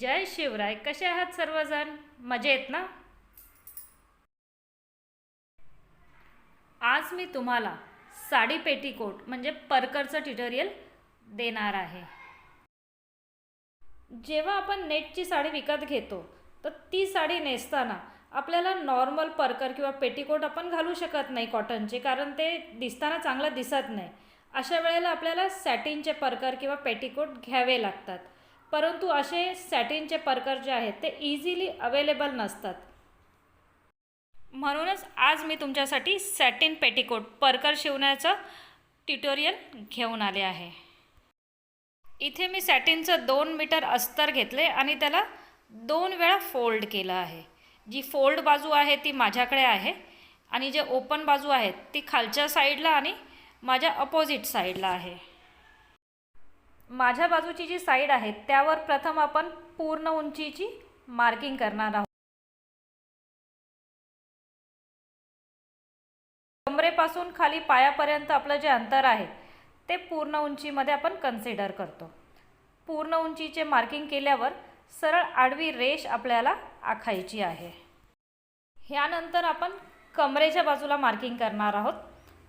जय शिवराय. कसे आहात सर्वजण? मजेत ना? आज मी तुम्हाला साडी पेटीकोट म्हणजे परकरचं ट्युटोरियल देणार आहे. जेव्हा आपण नेटची साडी विकत घेतो तर ती साडी नेसताना आपल्याला नॉर्मल परकर किंवा पेटीकोट आपण घालू शकत नाही कॉटनचे कारण ते दिसताना चांगलं दिसत नाही. अशा वेळेला आपल्याला सॅटिनचे परकर किंवा पेटीकोट घ्यावे लागतात. परंतु असे सॅटिनचे परकर जे आहेत ते इझिली अवेलेबल नसतात. म्हणूनच आज मी तुमच्यासाठी सॅटिन पेटीकोट परकर शिवण्याचं ट्युटोरियल घेऊन आले आहे. इथे मी सॅटिनचं दोन मीटर अस्तर घेतले आणि त्याला दोन वेळा फोल्ड केलं आहे. जी फोल्ड बाजू आहे ती माझ्याकडे आहे आणि जे ओपन बाजू आहेत ती खालच्या साईडला आणि माझ्या अपोजिट साईडला आहे. माझ्या बाजूची जी साईड आहे त्यावर प्रथम आपण पूर्ण उंचीची मार्किंग करणार आहोत. कमरेपासून खाली पायापर्यंत आपलं जे अंतर आहे ते पूर्ण उंचीमध्ये आपण कन्सिडर करतो. पूर्ण उंचीचे मार्किंग केल्यावर सरळ आडवी रेष आपल्याला आखायची आहे. ह्यानंतर आपण कमरेच्या बाजूला मार्किंग करणार आहोत.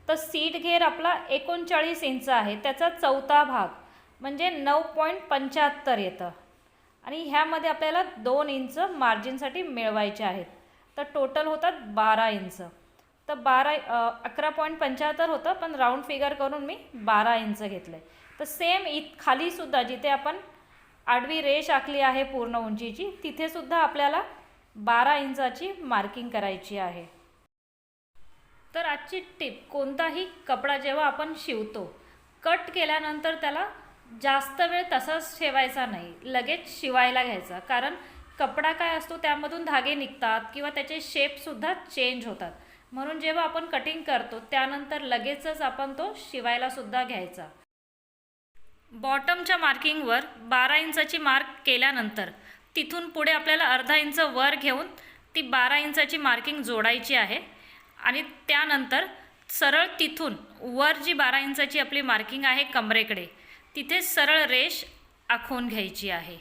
तर सीट घेर आपला एकोणचाळीस इंच आहे त्याचा चौथा भाग. म्हणजे नऊ पॉईंट पंच्याहत्तर येतं. आणि ह्यामध्ये आपल्याला दोन इंच मार्जिनसाठी मिळवायचे आहेत. तर टोटल होतात बारा इंच. तर बारा अकरा पॉईंट पंच्याहत्तर होतं पण राऊंड फिगर करून मी बारा इंच घेतलं आहे तर सेम इत खालीसुद्धा जिथे आपण आडवी रेष आखली आहे पूर्ण उंचीची तिथेसुद्धा आपल्याला बारा इंचाची मार्किंग करायची आहे. तर आजची टिप कोणताही कपडा जेव्हा आपण शिवतो कट केल्यानंतर त्याला जास्त वेळ तसाच ठेवायचा नाही. लगेच शिवायला घ्यायचा. कारण कपडा काय असतो त्यामधून धागे निघतात किंवा त्याचे शेपसुद्धा चेंज होतात. म्हणून जेव्हा आपण कटिंग करतो त्यानंतर लगेचच आपण तो शिवायलासुद्धा घ्यायचा. बॉटमच्या मार्किंगवर बारा इंचाची मार्क केल्यानंतर तिथून पुढे आपल्याला अर्धा इंच वर घेऊन ती बारा इंचाची मार्किंग जोडायची आहे. आणि त्यानंतर सरळ तिथून वर जी बारा इंचाची आपली मार्किंग आहे कमरेकडे तिथे सरळ रेष आखून घ्यायची आहे.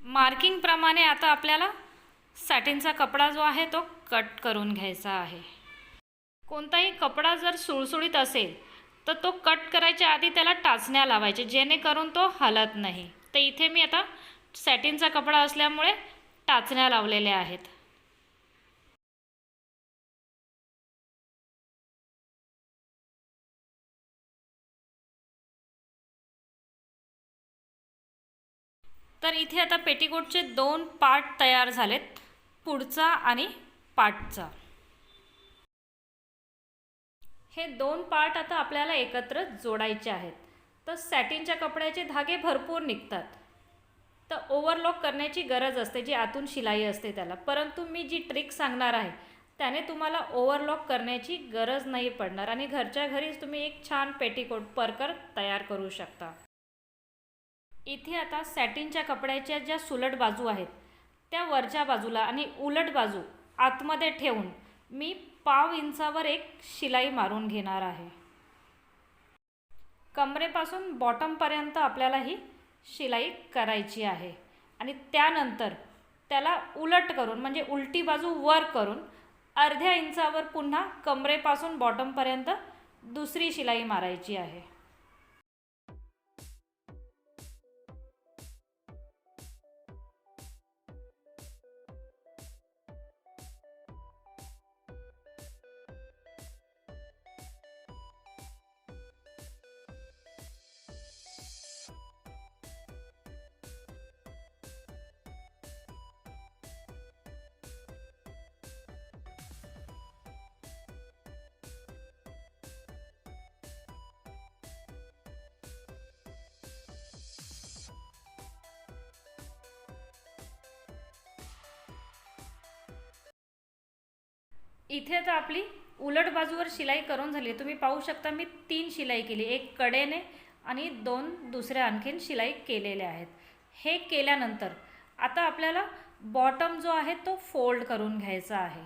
मार्किंगप्रमाणे आता आपल्याला सॅटिनचा कपडा जो आहे तो कट करून घ्यायचा आहे. कोणताही कपडा जर सुळसुळीत असेल तर तो कट करायच्या आधी त्याला टाचण्या लावायचे जेणेकरून तो हलत नाही. तर इथे मी आता सॅटिनचा कपडा असल्यामुळे टाचण्या लावलेल्या आहेत. तर इथे आता पेटीकोटचे दोन पार्ट तयार झालेत पुढचा आणि पार्टचा हे दोन पार्ट आता आपल्याला एकत्र जोडायचे आहेत. तर सॅटिनच्या कपड्याचे धागे भरपूर निघतात. तर ओव्हरलॉक करण्याची गरज असते जी आतून शिलाई असते त्याला. परंतु मी जी ट्रिक सांगणार आहे त्याने तुम्हाला ओव्हरलॉक करण्याची गरज नाही पडणार. आणि घरच्या घरीच तुम्ही एक छान पेटीकोट परकर तयार करू शकता. इथे आता सॅटिनच्या कपड्याच्या ज्या सुलट बाजू आहेत त्या वरच्या बाजूला आणि उलट बाजू आतमध्ये ठेवून मी पाव इंचावर एक शिलाई मारून घेणार आहे. कमरेपासून बॉटमपर्यंत आपल्याला ही शिलाई करायची आहे. आणि त्यानंतर त्याला उलट करून म्हणजे उलटी बाजू वर करून अर्ध्या इंचावर पुन्हा कमरेपासून बॉटमपर्यंत दुसरी शिलाई मारायची आहे. इथे आता आपली उलट बाजूवर शिलाई करून झाली. तुम्ही पाहू शकता मी तीन शिलाई केली. एक कडेने आणि दोन दुसऱ्या आणखीन शिलाई केलेल्या आहेत. हे केल्यानंतर आता आपल्याला बॉटम जो आहे तो फोल्ड करून घ्यायचा आहे.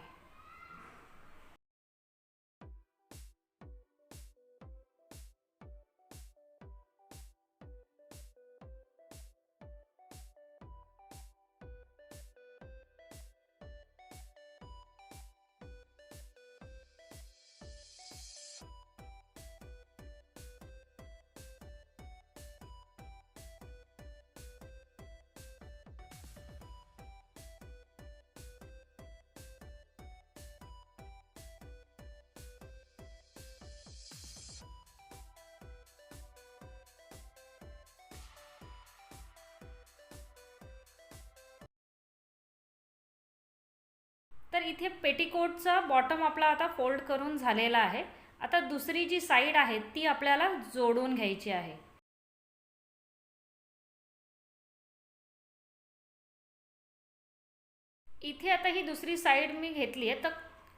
तर इथे पेटीकोटचा बॉटम आपला आता फोल्ड करून झालेला आहे. आता दुसरी जी साईड आहे ती आपल्याला जोडून घ्यायची आहे. इथे आता ही दुसरी साईड मी घेतली आहे. तर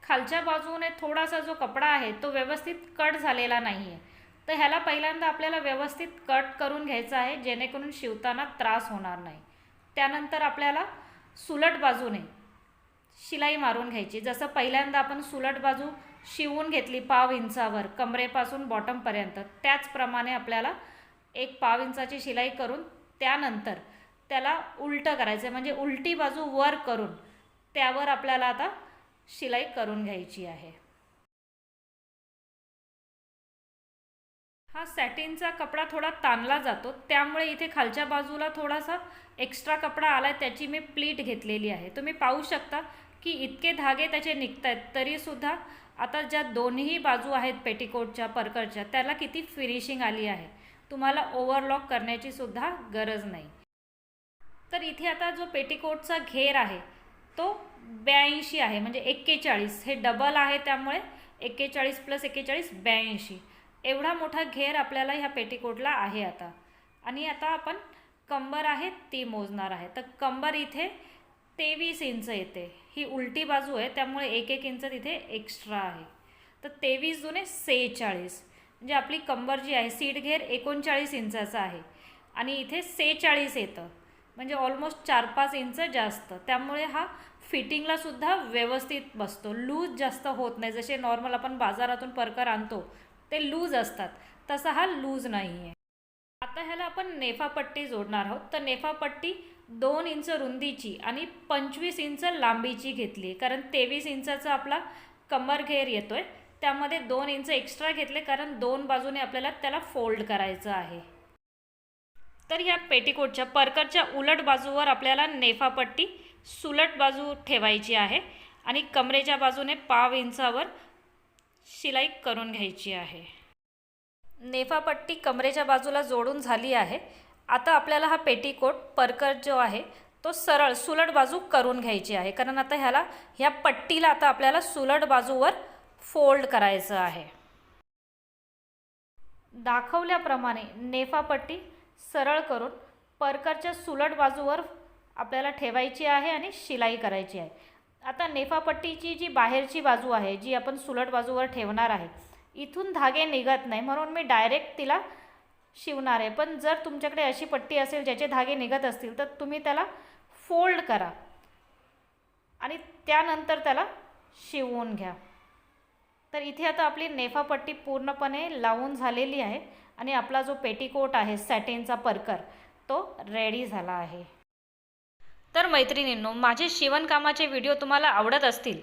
खालच्या बाजूने थोडासा जो कपडा आहे तो व्यवस्थित कट झालेला नाही आहे तर ह्याला पहिल्यांदा आपल्याला व्यवस्थित कट करून घ्यायचा आहे जेणेकरून शिवताना त्रास होणार नाही. त्यानंतर आपल्याला सुलट बाजूने शिलाई मारून घ्यायची. जसं पहिल्यांदा आपण सुलट बाजू शिवून घेतली पाव इंचावर कमरेपासून बॉटमपर्यंत त्याचप्रमाणे आपल्याला एक पाव इंचाची शिलाई करून त्यानंतर त्याला उलटं करायचं म्हणजे उलटी बाजू वर करून त्यावर आपल्याला आता शिलाई करून घ्यायची आहे. हा सॅटिनचा कपडा थोडा ताणला जातो. त्यामुळे इथे खालच्या बाजूला थोडासा एक्स्ट्रा कपडा आला आहे त्याची मी प्लीट घेतलेली आहे. तुम्ही पाहू शकता की इतके धागे त्याचे निघत आहेत तरीसुद्धा आता ज्या दोन्ही बाजू आहेत पेटीकोटच्या परकरच्या त्याला किती फिनिशिंग आली आहे. तुम्हाला ओव्हरलॉक करण्याची सुद्धा गरज नाही. तर इथे आता जो पेटीकोटचा घेर आहे तो ब्याऐंशी आहे म्हणजे एक्केचाळीस. हे डबल आहे त्यामुळे एक्केचाळीस प्लस एक्केचाळीस ब्याऐंशी. एवढा मोठा घेर आपल्याला ह्या पेटीकोटला आहे आता. आणि आता आपण कंबर आहे ती मोजणार आहे. तर कंबर इथे तेवीस इंच येते. ही उलटी बाजू आहे त्यामुळे एक एक इंच तिथे एक्स्ट्रा आहे. तर तेवीस जुने सेहेचाळीस. म्हणजे आपली कंबर जी आहे सीट घेर एकोणचाळीस इंचाचा आहे. आणि इथे सेहेचाळीस येतं. म्हणजे ऑलमोस्ट चार पाच इंच जास्त. त्यामुळे हा फिटिंगला सुद्धा व्यवस्थित बसतो. लूज जास्त होत नाही. जसे नॉर्मल आपण बाजारातून परकर आणतो ते लूज असतात. तसा हा लूज नाही आहे आता ह्याला आपण नेफापट्टी जोडणार आहोत. तर नेफापट्टी दोन इंच रुंदीची आणि पंचवीस इंच लांबीची घेतली कारण तेवीस इंचाचा आपला कमर घेर येतोय. त्यामध्ये दोन इंच एक्स्ट्रा घेतले कारण दोन बाजूने आपल्याला त्याला फोल्ड करायचं आहे. तर ह्या पेटीकोटच्या परकरच्या उलट बाजूवर आपल्याला नेफापट्टी सुलट बाजू ठेवायची आहे आणि कमरेच्या बाजूने पाव इंचावर शिलाई करून घ्यायची आहे. नेफापट्टी कमरेच्या बाजूला जोडून झाली आहे. आता आपल्याला हा पेटीकोट परकर जो आहे तो सरळ सुलट बाजू करून घ्यायची आहे. कारण आता ह्याला ह्या पट्टीला आता आपल्याला सुलट बाजूवर फोल्ड करायचं आहे. दाखवल्याप्रमाणे नेफापट्टी सरळ करून परकरच्या सुलट बाजूवर आपल्याला ठेवायची आहे आणि शिलाई करायची आहे. आता नेफापट्टीची जी बाहेरची बाजू आहे जी आपण सुलट बाजूवर ठेवणार आहे इथून धागे निघत नाही. म्हणून मी डायरेक्ट तिला शिवणार आहे. पण जर तुमच्याकडे अशी पट्टी असेल ज्याचे धागे निघत असतील तर तुम्ही त्याला फोल्ड करा. आणि त्यानंतर त्याला शिवून घ्या. तर इथे आता आपली नेफापट्टी पूर्णपणे लावून झालेली आहे. आणि आपला जो पेटीकोट आहे सॅटेनचा परकर तो रेडी झाला आहे. तर मैत्रिणींनो माझे शिवणकामाचे व्हिडिओ तुम्हाला आवडत असतील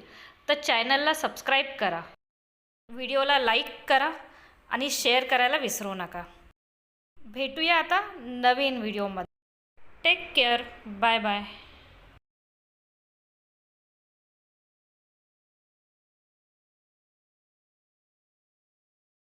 तर चॅनलला सबस्क्राईब करा. व्हिडिओला लाईक करा आणि शेअर करायला विसरू नका. भेटूया आता नवीन व्हिडिओमध्ये. Take care. Bye bye.